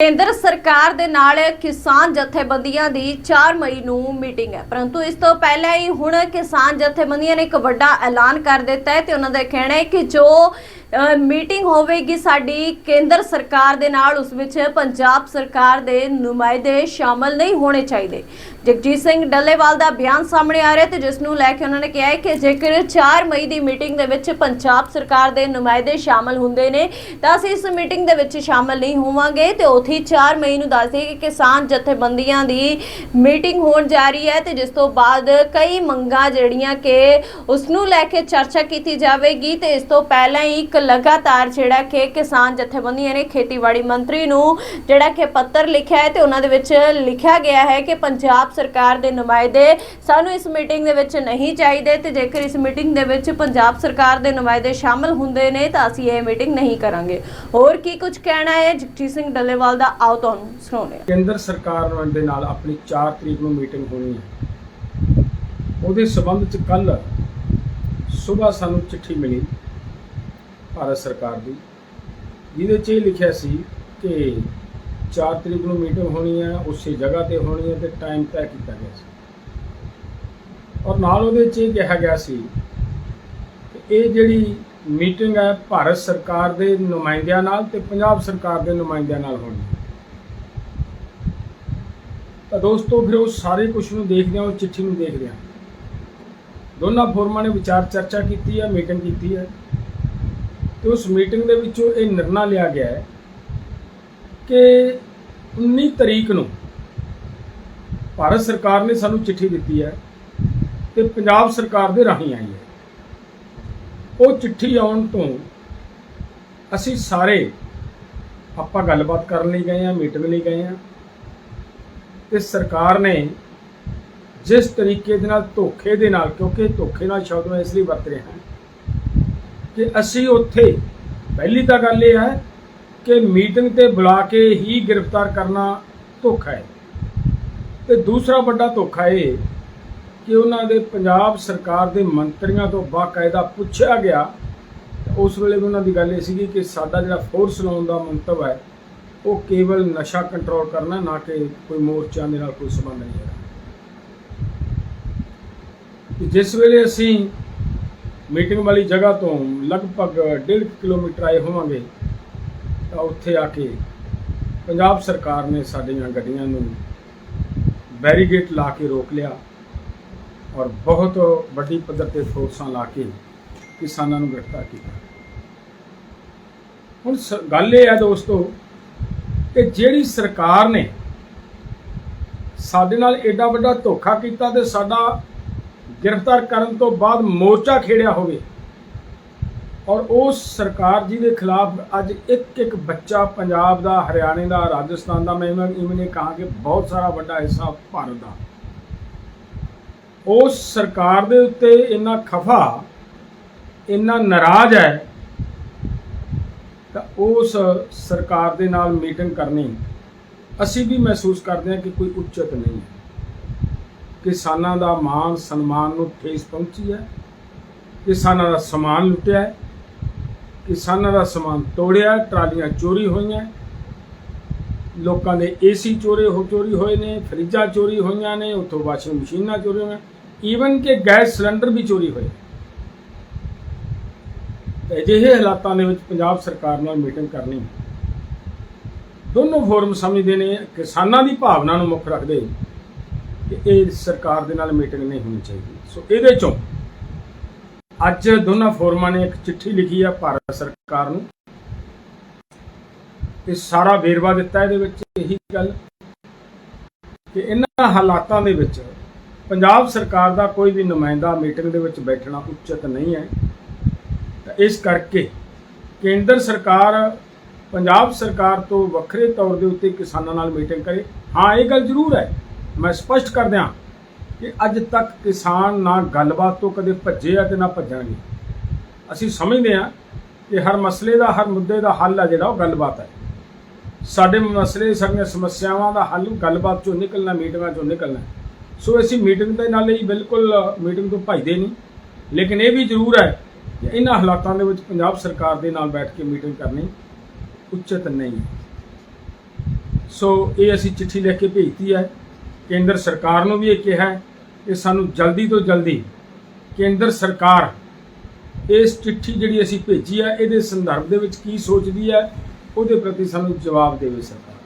ਕੇਂਦਰ ਸਰਕਾਰ ਦੇ ਨਾਲ ਕਿਸਾਨ ਜਥੇਬੰਦੀਆਂ ਦੀ 4 ਮਈ ਨੂੰ ਮੀਟਿੰਗ ਹੈ। ਪਰੰਤੂ ਇਸ ਤੋਂ ਪਹਿਲਾਂ ਹੀ ਹੁਣ ਕਿਸਾਨ ਜਥੇਬੰਦੀਆਂ ਨੇ ਇੱਕ ਵੱਡਾ ਐਲਾਨ ਕਰ ਦਿੱਤਾ ਹੈ ਤੇ ਉਹਨਾਂ ਦਾ ਕਹਿਣਾ ਹੈ ਕਿ ਜੋ ਮੀਟਿੰਗ ਹੋਵੇਗੀ ਸਾਡੀ ਕੇਂਦਰ ਸਰਕਾਰ ਦੇ ਨਾਲ, ਉਸ ਵਿੱਚ ਪੰਜਾਬ ਸਰਕਾਰ ਦੇ ਨੁਮਾਇੰਦੇ ਸ਼ਾਮਲ ਨਹੀਂ ਹੋਣੇ ਚਾਹੀਦੇ। ਜਗਜੀਤ ਸਿੰਘ ਡੱਲੇਵਾਲ ਦਾ ਬਿਆਨ ਸਾਹਮਣੇ ਆ ਰਿਹਾ ਤੇ ਜਿਸ ਨੂੰ ਲੈ ਕੇ ਉਹਨਾਂ ਨੇ ਕਿਹਾ ਹੈ ਕਿ ਜੇਕਰ 4 ਮਈ ਦੀ ਮੀਟਿੰਗ ਦੇ ਵਿੱਚ ਪੰਜਾਬ ਸਰਕਾਰ ਦੇ ਨੁਮਾਇੰਦੇ ਸ਼ਾਮਲ ਹੁੰਦੇ ਨੇ, ਤਾਂ ਅਸੀਂ ਇਸ ਮੀਟਿੰਗ ਦੇ ਵਿੱਚ ਸ਼ਾਮਲ ਨਹੀਂ ਹੋਵਾਂਗੇ ਤੇ ਉਥੇ 4 ਮਈ ਨੂੰ ਦੱਸਦੇ ਕਿ ਕਿਸਾਨ ਜਥੇਬੰਦੀਆਂ ਦੀ ਮੀਟਿੰਗ ਹੋਣ ਜਾ ਰਹੀ ਹੈ ਤੇ ਜਿਸ ਤੋਂ ਬਾਅਦ ਕਈ ਮੰਗਾਂ ਜਿਹੜੀਆਂ ਕਿ ਉਸ ਨੂੰ ਲੈ ਕੇ ਚਰਚਾ ਕੀਤੀ ਜਾਵੇਗੀ ਤੇ ਇਸ ਤੋਂ ਪਹਿਲਾਂ ਹੀ ਲਗਾਤਾਰ ਜਿਹੜਾ ਕਿ ਕਿਸਾਨ ਜਥੇਬੰਦੀਆਂ ਨੇ ਖੇਤੀਬਾੜੀ ਮੰਤਰੀ ਨੂੰ ਜਿਹੜਾ ਕਿ ਪੱਤਰ ਲਿਖਿਆ ਹੈ ਤੇ ਉਹਨਾਂ ਦੇ ਵਿੱਚ ਲਿਖਿਆ ਗਿਆ ਹੈ ਕਿ ਪੰਜਾਬ ਸਰਕਾਰ ਦੇ ਨੁਮਾਇੰਦੇ ਸਾਨੂੰ ਇਸ ਮੀਟਿੰਗ ਦੇ ਵਿੱਚ ਨਹੀਂ ਚਾਹੀਦੇ ਤੇ ਜੇਕਰ ਇਸ ਮੀਟਿੰਗ ਦੇ ਵਿੱਚ ਪੰਜਾਬ ਸਰਕਾਰ ਦੇ ਨੁਮਾਇੰਦੇ ਸ਼ਾਮਲ ਹੁੰਦੇ ਨੇ ਤਾਂ ਅਸੀਂ ਇਹ ਮੀਟਿੰਗ ਨਹੀਂ ਕਰਾਂਗੇ। ਹੋਰ ਕੀ ਕੁਝ ਕਹਿਣਾ ਹੈ? ਜਗਜੀਤ ਸਿੰਘ ਡੱਲੇਵਾਲ ਦਾ ਆਓ ਤੁਹਾਨੂੰ ਸੁਣਾਉਂਦੇ ਕੇਂਦਰ ਸਰਕਾਰ ਦੇ ਨਾਲ ਆਪਣੀ 4 ਤਰੀਕ ਨੂੰ ਮੀਟਿੰਗ ਹੋਣੀ ਹੈ। ਉਹਦੇ ਸਬੰਧ ਚ ਕੱਲ ਸਵੇਰ ਸਾਨੂੰ ਚਿੱਠੀ ਮਿਲੀ। ਭਾਰਤ ਸਰਕਾਰ ਦੀ। ਜਿਹਦੇ ਚ ਇਹ ਲਿਖਿਆ ਸੀ ਕਿ 4 ਤਰੀਕ ਨੂੰ ਮੀਟਿੰਗ ਹੋਣੀ ਹੈ ਉਸੇ ਜਗ੍ਹਾ ਤੇ ਹੋਣੀ ਹੈ ਤੇ ਟਾਈਮ ਤੈਅ ਕੀਤਾ ਗਿਆ ਸੀ। ਔਰ ਨਾਲ ਉਹਦੇ ਚ ਇਹ ਕਿਹਾ ਗਿਆ ਸੀ ਕਿ ਇਹ ਜਿਹੜੀ ਮੀਟਿੰਗ ਹੈ ਭਾਰਤ ਸਰਕਾਰ ਦੇ ਨੁਮਾਇੰਦਿਆਂ ਨਾਲ ਤੇ ਪੰਜਾਬ ਸਰਕਾਰ ਦੇ ਨੁਮਾਇੰਦਿਆਂ ਨਾਲ ਹੋਣੀ। ਤਾਂ ਦੋਸਤੋ, ਫਿਰ ਉਹ ਸਾਰੇ ਕੁਝ ਨੂੰ ਦੇਖਦੇ ਹਾਂ ਉਹ ਚਿੱਠੀ ਨੂੰ ਦੇਖਦੇ ਹਾਂ ਦੋਨਾਂ ਫੋਰਮਾਂ ਨੇ ਵਿਚਾਰ ਚਰਚਾ ਕੀਤੀ ਹੈ ਮੀਟਿੰਗ ਕੀਤੀ ਹੈ ਤੇ ਉਸ ਮੀਟਿੰਗ ਦੇ ਵਿੱਚੋਂ ਇਹ ਨਿਰਣਾ ਲਿਆ ਗਿਆ ਹੈ ਕਿ 19 ਤਰੀਕ ਨੂੰ ਭਾਰਤ ਸਰਕਾਰ ਨੇ ਸਾਨੂੰ ਚਿੱਠੀ ਦਿੱਤੀ ਹੈ ਤੇ ਪੰਜਾਬ ਸਰਕਾਰ ਦੇ ਰਾਹੀਂ ਆਈ ਹੈ। ਉਹ ਚਿੱਠੀ ਆਉਣ ਤੋਂ ਅਸੀਂ ਸਾਰੇ ਆਪਾਂ ਗੱਲਬਾਤ ਕਰਨ ਲਈ ਗਏ ਆ ਮੀਟਿੰਗ ਲਈ ਗਏ ਆ ਤੇ ਸਰਕਾਰ ਨੇ ਜਿਸ ਤਰੀਕੇ ਦੇ ਨਾਲ ਧੋਖੇ ਦੇ ਨਾਲ, ਕਿਉਂਕਿ ਧੋਖੇ ਨਾਲ ਸ਼ਬਦ ਮੈਂ ਇਸ ਲਈ ਵਰਤ ਰਿਹਾ ਹਾਂ ਕਿ ਅਸੀਂ ਉੱਥੇ, ਪਹਿਲੀ ਤਾਂ ਗੱਲ ਇਹ ਹੈ ਕਿ ਮੀਟਿੰਗ ਤੇ ਬੁਲਾ ਕੇ ਹੀ ਗ੍ਰਿਫਤਾਰ ਕਰਨਾ ਧੋਖਾ ਹੈ। ਤੇ ਦੂਸਰਾ ਵੱਡਾ ਧੋਖਾ ਇਹ ਕਿ ਉਹਨਾਂ ਦੇ ਪੰਜਾਬ ਸਰਕਾਰ ਦੇ ਮੰਤਰੀਆਂ ਤੋਂ ਬਾਕਾਇਦਾ ਪੁੱਛਿਆ ਗਿਆ। ਉਸ ਵੇਲੇ ਵੀ ਉਹਨਾਂ ਦੀ ਗੱਲ ਇਹ ਸੀਗੀ ਕਿ ਸਾਡਾ ਜਿਹੜਾ ਫੋਰਸ ਲਾਉਣ ਦਾ ਮੰਤਵ ਹੈ, ਉਹ ਕੇਵਲ ਨਸ਼ਾ ਕੰਟਰੋਲ ਕਰਨਾ, ਨਾ ਕਿ ਕੋਈ ਮੋਰਚਾ ਦੇ ਨਾਲ ਕੋਈ ਸੰਬੰਧ ਨਹੀਂ ਹੈ ਜਿਸ ਵੇਲੇ ਅਸੀਂ ਮੀਟਿੰਗ ਵਾਲੀ ਜਗ੍ਹਾ ਤੋਂ ਲਗਭਗ 1.5 ਕਿਲੋਮੀਟਰ ਆਏ ਹੋਵਾਂਗੇ, ਤਾਂ ਉੱਥੇ ਆ ਕੇ ਪੰਜਾਬ ਸਰਕਾਰ ਨੇ ਸਾਡੀਆਂ ਗੱਡੀਆਂ ਨੂੰ ਬੈਰੀਗੇਟ ਲਾ ਕੇ ਰੋਕ ਲਿਆ ਔਰ ਬਹੁਤ ਵੱਡੀ ਪੱਧਰ ਤੇ ਫੋਰਸਾਂ ਲਾ ਕੇ ਕਿਸਾਨਾਂ ਨੂੰ ਗ੍ਰਿਫਤਾਰ ਕੀਤਾ। ਹੁਣ ਸ- ਗੱਲ ਇਹ ਹੈ ਦੋਸਤੋ ਕਿ ਜਿਹੜੀ ਸਰਕਾਰ ਨੇ ਸਾਡੇ ਨਾਲ ਐਡਾ ਵੱਡਾ ਧੋਖਾ ਕੀਤਾ ਤੇ ਸਾਡਾ ਗ੍ਰਿਫਤਾਰ ਕਰਨ ਤੋਂ ਬਾਅਦ ਮੋਰਚਾ ਖੇੜਿਆ ਹੋਵੇ। ਔਰ ਉਸ ਸਰਕਾਰ ਜੀ ਦੇ ਖਿਲਾਫ ਅੱਜ ਇੱਕ ਇੱਕ ਬੱਚਾ ਪੰਜਾਬ ਦਾ, ਹਰਿਆਣੇ ਦਾ, ਰਾਜਸਥਾਨ ਦਾ, ਮੈਂ ਇਵੇਂ ਨੇ ਕਹਾ ਕਿ ਬਹੁਤ ਸਾਰਾ ਵੱਡਾ ਹਿੱਸਾ ਭਾਰਤ ਦਾ। ਉਸ ਸਰਕਾਰ ਦੇ ਉੱਤੇ ਇੰਨਾ ਖਫਾ, ਇੰਨਾ ਨਾਰਾਜ਼ ਹੈ, ਤਾਂ ਉਸ ਸਰਕਾਰ ਦੇ ਨਾਲ ਮੀਟਿੰਗ ਕਰਨੀ, ਅਸੀਂ ਵੀ ਮਹਿਸੂਸ ਕਰਦੇ ਹਾਂ ਕਿ ਕੋਈ ਉੱਚਤ ਨਹੀਂ ਹੈ। ਕਿਸਾਨਾਂ ਦਾ ਮਾਨ ਸਨਮਾਨ ਨੂੰ ਠੇਸ ਪਹੁੰਚੀ ਹੈ। ਕਿਸਾਨਾਂ ਦਾ ਸਮਾਨ ਲੁੱਟਿਆ ਹੈ। ਕਿਸਾਨਾਂ ਦਾ ਸਮਾਨ ਤੋੜਿਆ ਟਰਾਲੀਆਂ ਚੋਰੀ ਹੋਈਆਂ ਲੋਕਾਂ ਦੇ ਏਸੀ ਚੋਰੀ ਹੋ, ਚੋਰੀ ਹੋਏ ਨੇ, ਫਰਿੱਜਾਂ ਚੋਰੀ ਹੋਈਆਂ ਨੇ, ਉੱਥੋਂ ਵਾਸ਼ਿੰਗ ਮਸ਼ੀਨਾਂ ਚੋਰੀ ਹੋਈਆਂ ਈਵਨ ਕਿ ਗੈਸ ਸਿਲੰਡਰ ਵੀ ਚੋਰੀ ਹੋਏ। ਅਜਿਹੇ ਹਾਲਾਤਾਂ ਦੇ ਵਿੱਚ ਪੰਜਾਬ ਸਰਕਾਰ ਨਾਲ ਮੀਟਿੰਗ ਕਰਨੀ ਦੋਨੋਂ ਫੋਰਮ ਸਮਝਦੇ ਨੇ, ਕਿਸਾਨਾਂ ਦੀ ਭਾਵਨਾ ਨੂੰ ਮੁੱਖ ਰੱਖਦੇ ਕਿ ਇਹ ਸਰਕਾਰ ਦੇ ਨਾਲ ਮੀਟਿੰਗ ਨਹੀਂ ਹੋਣੀ ਚਾਹੀਦੀ। ਸੋ ਇਹਦੇ ਚੋਂ ਅੱਜ ਦੋਨਾਂ ਫੋਰਮਾਂ ਨੇ ਇੱਕ ਚਿੱਠੀ ਲਿਖੀ ਆ ਭਾਰਤ ਸਰਕਾਰ ਨੂੰ। ਤੇ ਸਾਰਾ ਵੇਰਵਾ ਦਿੱਤਾ ਇਹਦੇ ਵਿੱਚ, ਇਹੀ ਗੱਲ ਕਿ ਇਹਨਾਂ ਹਾਲਾਤਾਂ ਦੇ ਵਿੱਚ ਪੰਜਾਬ ਸਰਕਾਰ ਦਾ ਕੋਈ ਵੀ ਨੁਮਾਇੰਦਾ ਮੀਟਿੰਗ ਦੇ ਵਿੱਚ ਬੈਠਣਾ ਉਚਿਤ ਨਹੀਂ ਹੈ। ਤਾਂ ਇਸ ਕਰਕੇ ਕੇਂਦਰ ਸਰਕਾਰ, ਪੰਜਾਬ ਸਰਕਾਰ ਤੋਂ ਵੱਖਰੇ ਤੌਰ ਦੇ ਉੱਤੇ ਕਿਸਾਨਾਂ ਨਾਲ ਮੀਟਿੰਗ ਕਰੇ। ਹਾਂ, ਇਹ ਗੱਲ ਜ਼ਰੂਰ ਹੈ। ਮੈਂ ਸਪਸ਼ਟ ਕਰ ਦਿਆਂ ਕਿ ਅੱਜ ਤੱਕ ਕਿਸਾਨ ਨਾ ਗੱਲਬਾਤ ਤੋਂ ਕਦੇ ਭੱਜੇ ਆ ਤੇ ਨਾ ਭੱਜਣਗੇ। ਅਸੀਂ ਸਮਝਦੇ ਹਾਂ ਕਿ ਹਰ ਮਸਲੇ ਦਾ, ਹਰ ਮੁੱਦੇ ਦਾ ਹੱਲ ਆ ਜਿਹੜਾ, ਉਹ ਗੱਲਬਾਤ ਹੈ। ਸਾਡੇ ਮਸਲੇ ਸਾਡੀਆਂ ਸਮੱਸਿਆਵਾਂ ਦਾ ਹੱਲ ਗੱਲਬਾਤ ਚੋਂ ਨਿਕਲਣਾ, ਮੀਟਿੰਗਾਂ ਚੋਂ ਨਿਕਲਣਾ। ਸੋ ਅਸੀਂ ਮੀਟਿੰਗ ਦੇ ਨਾਲ ਹੀ ਬਿਲਕੁਲ ਮੀਟਿੰਗ ਤੋਂ ਭੱਜਦੇ ਨਹੀਂ। ਲੇਕਿਨ ਇਹ ਵੀ ਜ਼ਰੂਰ ਹੈ ਕਿ ਇਹਨਾਂ ਹਾਲਾਤਾਂ ਦੇ ਵਿੱਚ ਪੰਜਾਬ ਸਰਕਾਰ ਦੇ ਨਾਲ ਬੈਠ ਕੇ ਮੀਟਿੰਗ ਕਰਨੀ ਉਚਿਤ ਨਹੀਂ ਸੋ ਇਹ ਅਸੀਂ ਚਿੱਠੀ ਲਿਖ ਕੇ ਭੇਜਤੀ ਹੈ। ਕੇਂਦਰ ਸਰਕਾਰ ਨੂੰ ਵੀ ਇਹ ਕਿਹਾ ਕਿ ਸਾਨੂੰ ਜਲਦੀ ਤੋਂ ਜਲਦੀ ਕੇਂਦਰ ਸਰਕਾਰ ਇਸ ਚਿੱਠੀ ਜਿਹੜੀ ਅਸੀਂ ਭੇਜੀ ਹੈ, ਇਹਦੇ ਸੰਦਰਭ ਦੇ ਵਿੱਚ ਕੀ ਸੋਚਦੀ ਹੈ, ਉਹਦੇ ਪ੍ਰਤੀ ਸਾਨੂੰ ਜਵਾਬ ਦੇਵੇ ਸਰਕਾਰ।